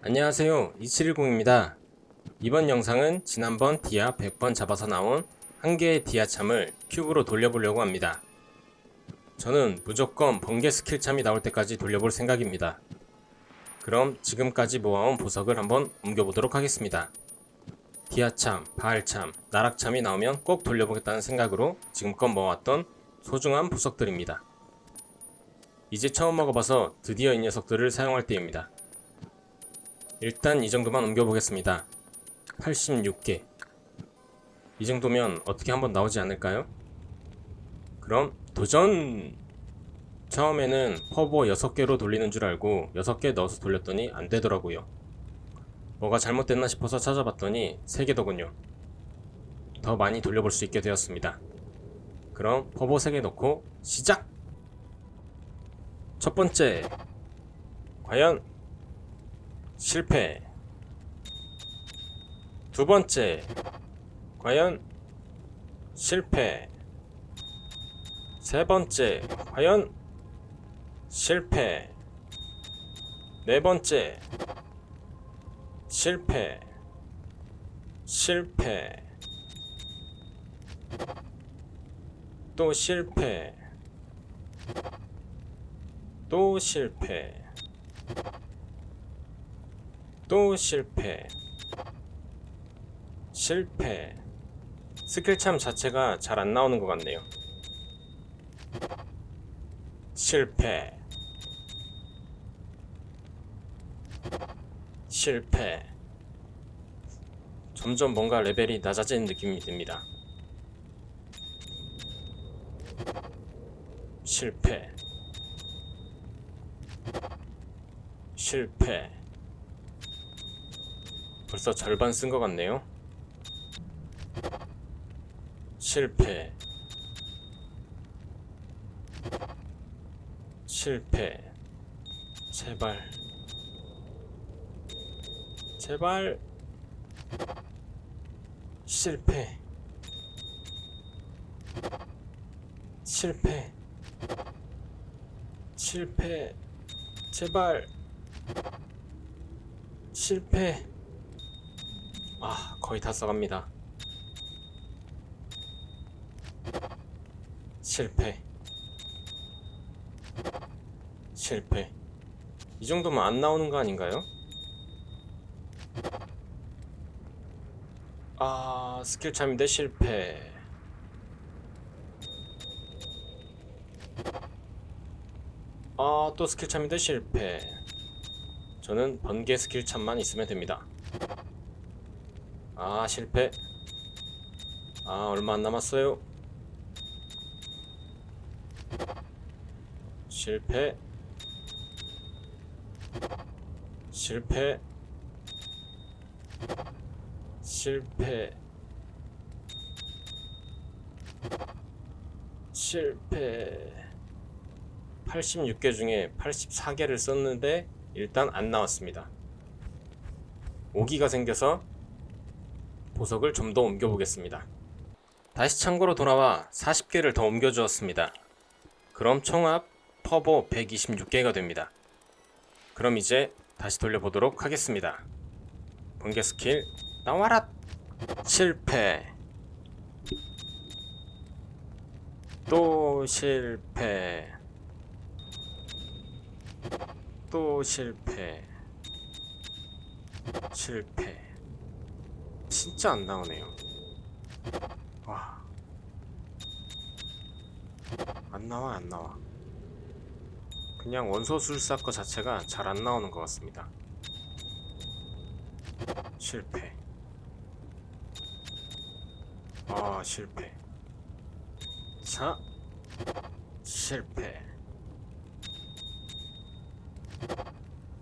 안녕하세요. 2710입니다. 이번 영상은 지난번 디아 100번 잡아서 나온 한 개의 디아참을 큐브로 돌려보려고 합니다. 저는 무조건 번개 스킬 참이 나올 때까지 돌려볼 생각입니다. 그럼 지금까지 모아온 보석을 한번 옮겨보도록 하겠습니다. 디아참, 바알참, 나락참이 나오면 꼭 돌려보겠다는 생각으로 지금껏 모아왔던 소중한 보석들입니다. 이제 처음 먹어봐서 드디어 이 녀석들을 사용할 때입니다 일단 이 정도만 옮겨보겠습니다. 86개. 이 정도면 어떻게 한번 나오지 않을까요? 그럼 도전! 처음에는 퍼보 6개로 돌리는 줄 알고 6개 넣어서 돌렸더니 안 되더라고요. 뭐가 잘못됐나 싶어서 찾아봤더니 3개더군요. 더 많이 돌려볼 수 있게 되었습니다. 그럼 퍼보 3개 넣고 시작! 첫 번째. 과연 실패. 두 번째. 과연 실패. 세 번째. 과연 실패. 네 번째. 실패. 실패. 또 실패. 또 실패. 또 실패. 실패. 스킬참 자체가 잘 안 나오는 것 같네요. 실패. 실패. 점점 뭔가 레벨이 낮아지는 느낌이 듭니다. 실패. 실패. 벌써 절반 쓴 것 같네요. 실패. 실패. 제발. 제발. 실패. 실패. 실패. 제발. 실패. 아, 거의 다 써갑니다. 실패. 실패. 이 정도면 안 나오는 거 아닌가요? 아, 스킬 참인데 실패. 아, 또 스킬 참인데 실패. 저는 번개 스킬 참만 있으면 됩니다. 아 실패. 아 얼마 안 남았어요. 실패. 실패. 실패. 실패. 86개 중에 84개를 썼는데 일단 안 나왔습니다. 5기가 생겨서 보석을 좀 더 옮겨보겠습니다. 다시 창고로 돌아와 40개를 더 옮겨주었습니다. 그럼 총합 퍼보 126개가 됩니다. 그럼 이제 다시 돌려보도록 하겠습니다. 번개 스킬 나와라! 실패 또 실패 또 실패 실패 진짜 안 나오네요. 와. 안 나와, 안 나와. 그냥 원소술사 거 자체가 잘 안 나오는 것 같습니다. 실패. 아, 실패. 자, 실패.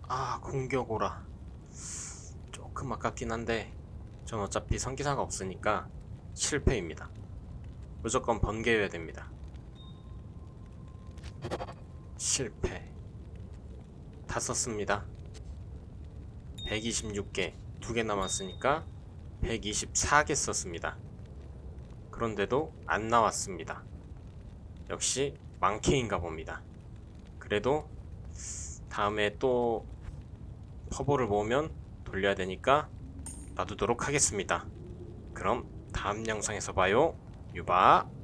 아, 공격 오라. 조금 아깝긴 한데, 전 어차피 성기사가 없으니까 실패입니다. 무조건 번개여야 됩니다. 실패. 다 썼습니다. 126개, 두 개 남았으니까 124개 썼습니다. 그런데도 안 나왔습니다. 역시 망케인가 봅니다. 그래도 다음에 또 퍼볼을 모으면 돌려야 되니까 놔두도록 하겠습니다. 그럼 다음 영상에서 봐요. 유바.